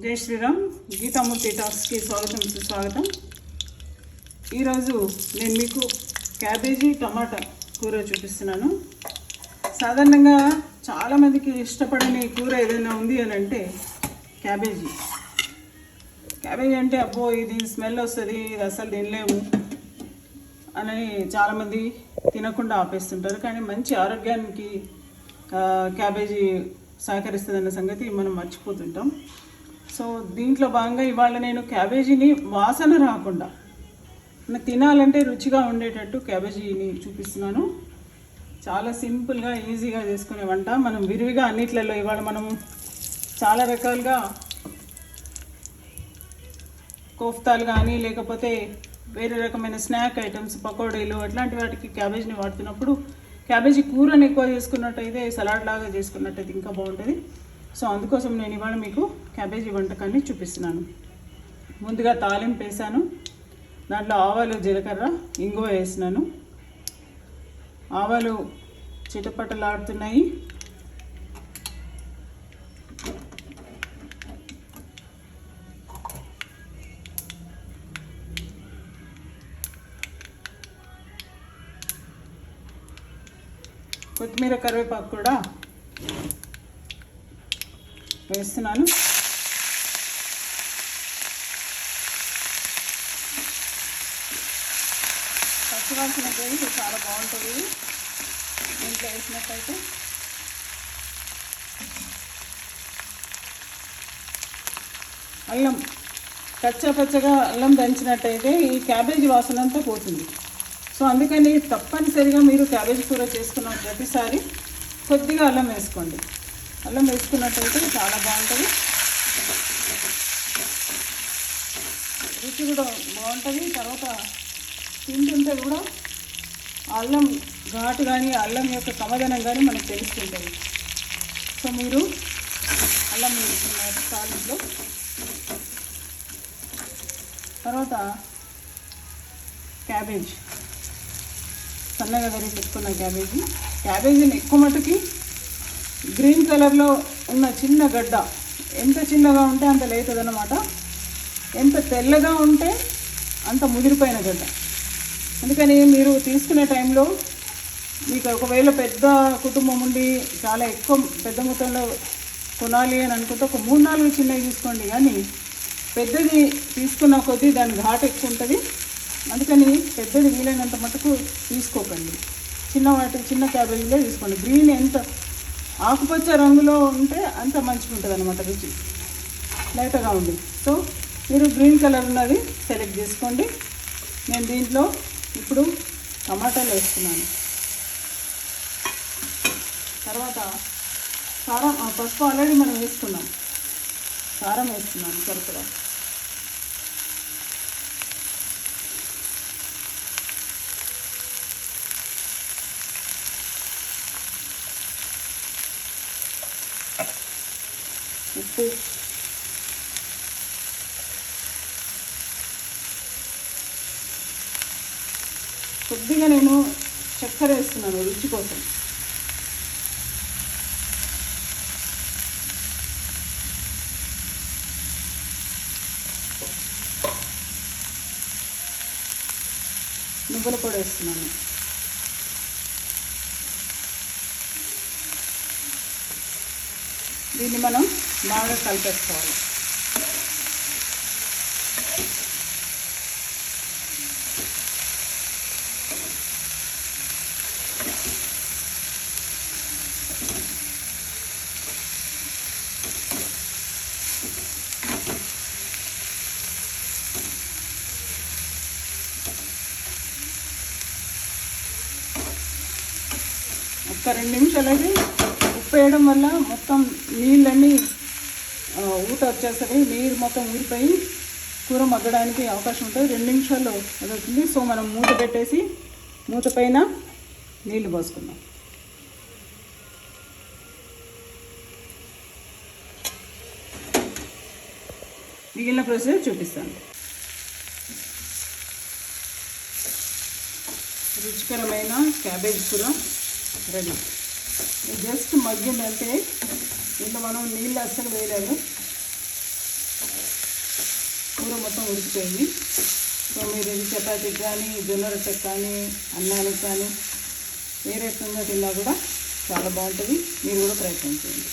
జై శ్రీరామ్. గీతామూర్తి టాక్స్కి స్వాగతం సుస్వాగతం. ఈరోజు నేను మీకు క్యాబేజీ టమాటా కూర చూపిస్తున్నాను. సాధారణంగా చాలామందికి ఇష్టపడని కూర ఏదైనా ఉంది అని అంటే క్యాబేజీ. క్యాబేజీ అంటే అబ్బో ఇది స్మెల్ వస్తుంది ఇది అసలు తినలేము అని చాలామంది తినకుండా ఆపేస్తుంటారు. కానీ మంచి ఆరోగ్యానికి క్యాబేజీ సహకరిస్తుందన్న సంగతి మనం మర్చిపోతుంటాం. సో దీంట్లో భాగంగా ఇవాళ నేను క్యాబేజీని వాసన రాకుండా తినాలంటే రుచిగా ఉండేటట్టు క్యాబేజీని చూపిస్తున్నాను. చాలా సింపుల్గా ఈజీగా చేసుకునే వంట. మనం విరివిగా అన్నిట్లలో ఇవాళ మనం చాలా రకాలుగా కోఫ్తాలు కానీ లేకపోతే వేరే రకమైన స్నాక్ ఐటమ్స్ పకోడీలు అట్లాంటి వాటికి క్యాబేజ్ని వాడుతున్నప్పుడు క్యాబేజీ కూరని ఎక్కువ చేసుకున్నట్టయితే సలాడ్ లాగా చేసుకున్నట్టయితే ఇంకా బాగుంటుంది. సో అందుకోసం నేను ఇవాళ మీకు క్యాబేజీ వంటకాన్ని చూపిస్తున్నాను. ముందుగా తాలింపు వేసాను. దాంట్లో ఆవాలు జీలకర్ర ఇంగువ వేసినాను. ఆవాలు చిటపటలాడుతున్నాయి. కొత్తిమీర కరివేపాకు కూడా వేస్తున్నాను. పచ్చివాసన పోయి ఇది చాలా బాగుంటుంది. ఇంట్లో వేసినట్టయితే. అల్లం పచ్చ పచ్చగా అల్లం దంచినట్టయితే ఈ క్యాబేజీ వాసన అంతా పోతుంది. సో అందుకని తప్పనిసరిగా మీరు క్యాబేజీ కూర చేసుకున్న ప్రతిసారి కొద్దిగా అల్లం వేసుకోండి. అల్లం వేసుకున్నట్టయితే చాలా బాగుంటుంది. రుచి కూడా బాగుంటుంది. తర్వాత తింటుంటే కూడా అల్లం ఘాటు కానీ అల్లం యొక్క కమదనం కానీ మనకు తెలుస్తుంటుంది. సో మీరు అల్లం వేసుకున్నారు సాలిడ్లో తర్వాత క్యాబేజ్. సన్నగా తరిగి పెట్టుకున్న క్యాబేజీ. క్యాబేజీని ఎక్కువ మటుకి గ్రీన్ కలర్లో ఉన్న చిన్న గడ్డ ఎంత చిన్నగా ఉంటే అంత లేతదన్నమాట. ఎంత తెల్లగా ఉంటే అంత ముదిరిపోయిన గడ్డ. అందుకని మీరు తీసుకునే టైంలో మీకు ఒకవేళ పెద్ద కుటుంబం ఉండి చాలా ఎక్కువ పెద్ద మొత్తంలో కొనాలి అని అనుకుంటే ఒక మూడు నాలుగు చిన్నవి తీసుకోండి. కానీ పెద్దది తీసుకున్న కొద్దీ దాని ఘాట్ ఎక్కువ ఉంటుంది. అందుకని పెద్దది వీలైనంత మటుకు తీసుకోకండి. చిన్న వాటి చిన్న క్యాబేజీలో తీసుకోండి. గ్రీన్ ఎంత ఆకుపచ్చ రంగులో ఉంటే అంత మంచిగా ఉంటుంది అనమాట రుచి. లైట్గా ఉంది. సో మీరు గ్రీన్ కలర్ ఉన్నది సెలెక్ట్ చేసుకోండి. నేను దీంట్లో ఇప్పుడు టమాటాలు వేస్తున్నాను. తర్వాత కారం ఆ, పసుపు ఆల్రెడీ మనం వేసుకున్నాం. కారం వేస్తున్నాను సరిపడా. ఉప్పు. కొద్దిగా నేను చక్కెర వేస్తున్నాను రుచి కోసం. నువ్వుల పొడి వేస్తున్నాను. దీన్ని మనం బాగా కలిపేసుకోవాలి. ఒక్క రెండు నిమిషాలు నిమిషాలకి ఉప్పు వేయడం వల్ల మొత్తం నీళ్ళన్నీ ఊట వచ్చేస్తుంది. నీరు మొత్తం ఊరిపోయి కూర మగ్గడానికి అవకాశం ఉంటుంది. రెండు నిమిషాల్లో అవుతుంది సో మనం మూత పెట్టేసి మూత పైన నీళ్ళు పోసుకుందాం. మిగిలిన ప్రొసీజర్ చూపిస్తాను. రుచికరమైన క్యాబేజ్ కూర రెడీ. జస్ట్ మగ్గిందంటే ఇంత మనం నీళ్ళు అస్సలు వేయలేదు. కూర మొత్తం ఉడికిపోయింది. సో మీరు ఇది చపాతీకి కానీ జొన్న రొట్టెకి కానీ అన్నాలకు కానీ ఏ రకంగా తిన్నా కూడా చాలా బాగుంటుంది. మీరు కూడా ప్రయత్నం చేయండి.